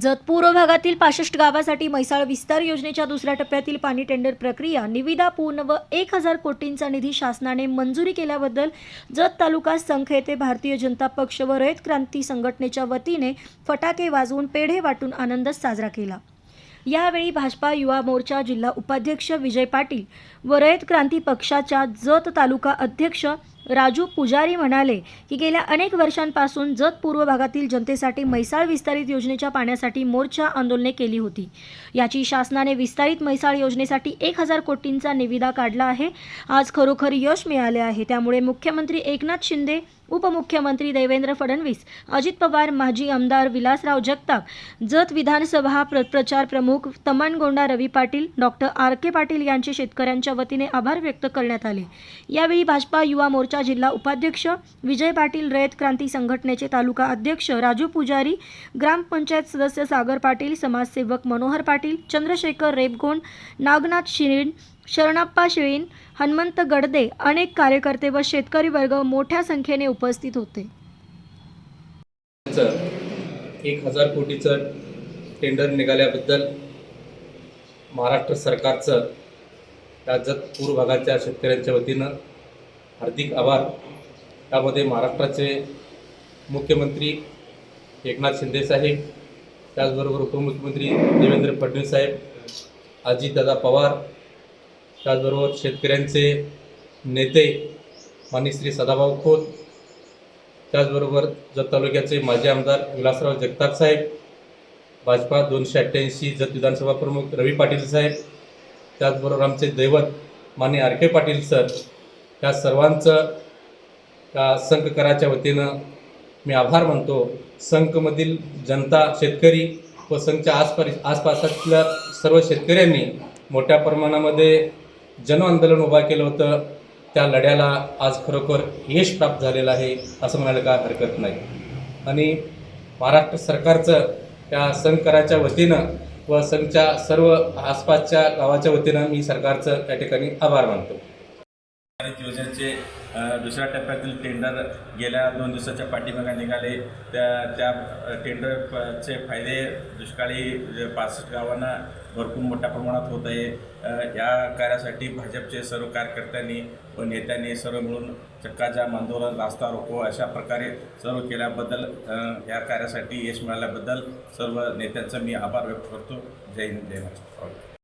जत पूर्व भागातील पासष्ट गावासाठी म्हैसाळ विस्तार योजनेच्या दुसऱ्या टप्प्यातील पाणी टेंडर प्रक्रिया निविदा पूर्ण व एक हजार कोटींचा निधी शासनाने मंजुरी केल्याबद्दल जत तालुका संख येथे भारतीय जनता पक्ष व रयत क्रांती संघटनेच्या वतीने फटाके वाजवून पेढे वाटून आनंद साजरा केला. यावेळी भाजपा युवा मोर्चा जिल्हा उपाध्यक्ष विजय पाटील व रयत क्रांती पक्षाच्या जत तालुका अध्यक्ष राजू पुजारी म्हणाले की गेल्या अनेक वर्षांपासून जत पूर्व भागातील जनतेसाठी म्हैसाळ विस्तारित योजनेच्या पाण्यासाठी मोर्चा आंदोलने केली होती. याची शासनाने विस्तारित म्हैसाळ योजनेसाठी एक हजार कोटींचा निविदा काढला आहे. आज खरोखर यश मिळाले आहे. त्यामुळे मुख्यमंत्री एकनाथ शिंदे उपमुख्यमंत्री देवेंद्र फडणवीस अजित पवार माजी आमदार विलासराव जगताप जत विधानसभा प्र प्रचार प्रमुख Tamangonda Ravi Patil doctor R K Patil यांचे शेतकऱ्यांच्या वतीने आभार व्यक्त करण्यात आले. यावेळी भाजपा युवा मोर्चा जिल्हा उपाध्यक्ष विजय पाटील रयत क्रांती संघटनेचे तालुका अध्यक्ष राजू पुजारी ग्रामपंचायत सदस्य सागर पाटील समाजसेवक मनोहर पाटील चंद्रशेखर रेबगोंड नागनाथ शिरीन शरणाप्पा शिळीण हनुमंत गडदे अनेक कार्यकर्ते व शेतकरी वर्ग मोठ्या संख्येने उपस्थित होते. एक हजार कोटीचं टेंडर निघाल्याबद्दल महाराष्ट्र सरकारचं राज्यात पूर्व भागाच्या शेतकऱ्यांच्या वतीनं हार्दिक आभार. त्यामध्ये महाराष्ट्राचे मुख्यमंत्री एकनाथ शिंदे साहेब त्याचबरोबर उपमुख्यमंत्री देवेंद्र फडणवीस साहेब अजितदादा पवार त्याचबरोबर शेतकऱ्यांचे नेते माननीय श्री सदाभाऊ खोत त्याचबरोबर जत तालुक्याचे माजी आमदार विलासराव जगताप साहेब भाजपा दोनशे अठ्ठ्याऐंशी जत विधानसभा प्रमुख रवी पाटील साहेब त्याचबरोबर आमचे दैवत मान्य आर के पाटील सर या सर्वांचं त्या संघकराच्या वतीनं मी आभार मानतो. संघमधील जनता शेतकरी व संघच्या आसपास आसपासातल्या सर्व शेतकऱ्यांनी मोठ्या प्रमाणामध्ये जन आंदोलन उभा केलं होतं. त्या लढ्याला आज खरोखर यश प्राप्त झालेलं आहे असं म्हणायला काय हरकत नाही. आणि महाराष्ट्र सरकारचं त्या संघकराच्या वतीनं व संघच्या सर्व आसपासच्या गावाच्या वतीनं मी सरकारचं त्या ठिकाणी आभार मानतो. भारत योजनेचे दुसऱ्या टप्प्यातील टेंडर गेल्या दोन दिवसाच्या पाठीमागे निघाले. त्या त्या टेंडरचे फायदे दुष्काळी पासष्ट गावांना भरपूर मोठ्या प्रमाणात होत आहे. या कार्यासाठी भाजपचे सर्व कार्यकर्त्यांनी व नेत्यांनी सर्व मिळून चक्काजाम आंदोलन रास्ता रोको अशा प्रकारे सर्व केल्याबद्दल या कार्यासाठी यश मिळाल्याबद्दल सर्व नेत्यांचा मी आभार व्यक्त करतो. जय हिंद जय महाराष्ट्र.